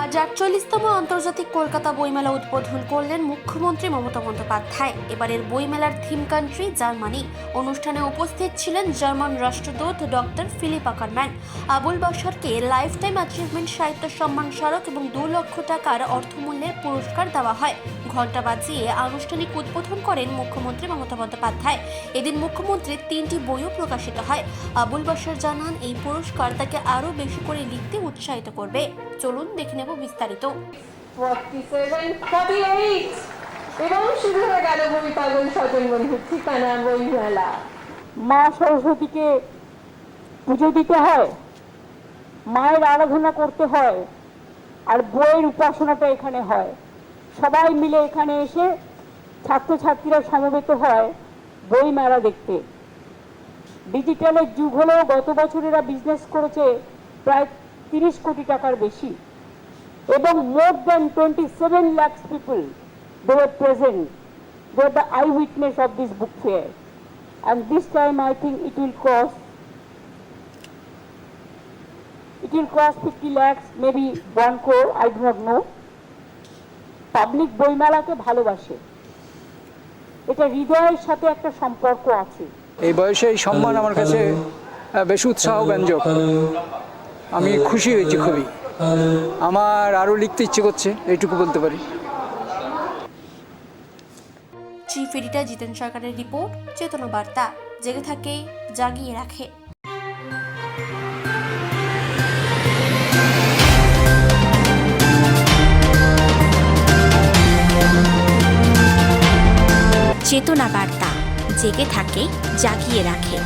আজ আটচল্লিশতম আন্তর্জাতিক কলকাতা বইমেলা উদ্বোধন করলেন মুখ্যমন্ত্রী মমতা বন্দ্যোপাধ্যায়। এবারের বইমেলার থিম কান্ট্রি জার্মানি। অনুষ্ঠানে উপস্থিত ছিলেন জার্মান রাষ্ট্রদূত ডক্টর ফিলিপ আকারম্যান। আবুল বাসারকে লাইফ টাইম অ্যাচিভমেন্ট, সাহিত্য সম্মান স্মারক এবং দু লক্ষ টাকার অর্থমূল্যের পুরস্কার দেওয়া হয়। ঘণ্টা বাজিয়ে আনুষ্ঠানিক উদ্বোধন করেন মুখ্যমন্ত্রী মমতা বন্দ্যোপাধ্যায়। এদিন মুখ্যমন্ত্রীর তিনটি বইও প্রকাশিত হয়। আবুল বাসার জানান, এই পুরস্কার তাকে আরও বেশি করে লিখতে উৎসাহিত করবে। চলুন দেখে নেব বিস্তারিত। এবং গেল পাগল বন্ধুর ঠিকানা মা সরস্বতীকে পুজো দিতে হয়, মায়ের আরাধনা করতে হয়, আর বইয়ের উপাসনাটা এখানে হয়। সবাই মিলে এখানে এসে ছাত্রছাত্রীরা সমবেত হয় বই মেলা দেখতে। ডিজিটালের যুগ হলেও গত বছর এরা বিজনেস করেছে প্রায় তিরিশ কোটি টাকার বেশি। এবং more than twenty seven lakhs people they are present they are the eyewitness of this book fair and this time I think it will cost it will cost fifty lakhs maybe one crore I dot know public বইমেলাকে ভালোবাসে। এটা হৃদয়ের সাথে একটা সম্পর্ক আছে। এই বয়সে এই সম্মান আমার কাছে বেশ উৎসাহ ব্যঞ্জক আমি খুশি হয়েছি খুবই। আমার আরও লিখতে ইচ্ছে করছে, এইটুকু বলতে পারি। চিফ এডিটর জিতেন সরকারের রিপোর্ট, চেতনা বার্তা, জেগে থাকে, জাগিয়ে রাখে। চেতনা বার্তা, জেগে থাকে, জাগিয়ে রাখে।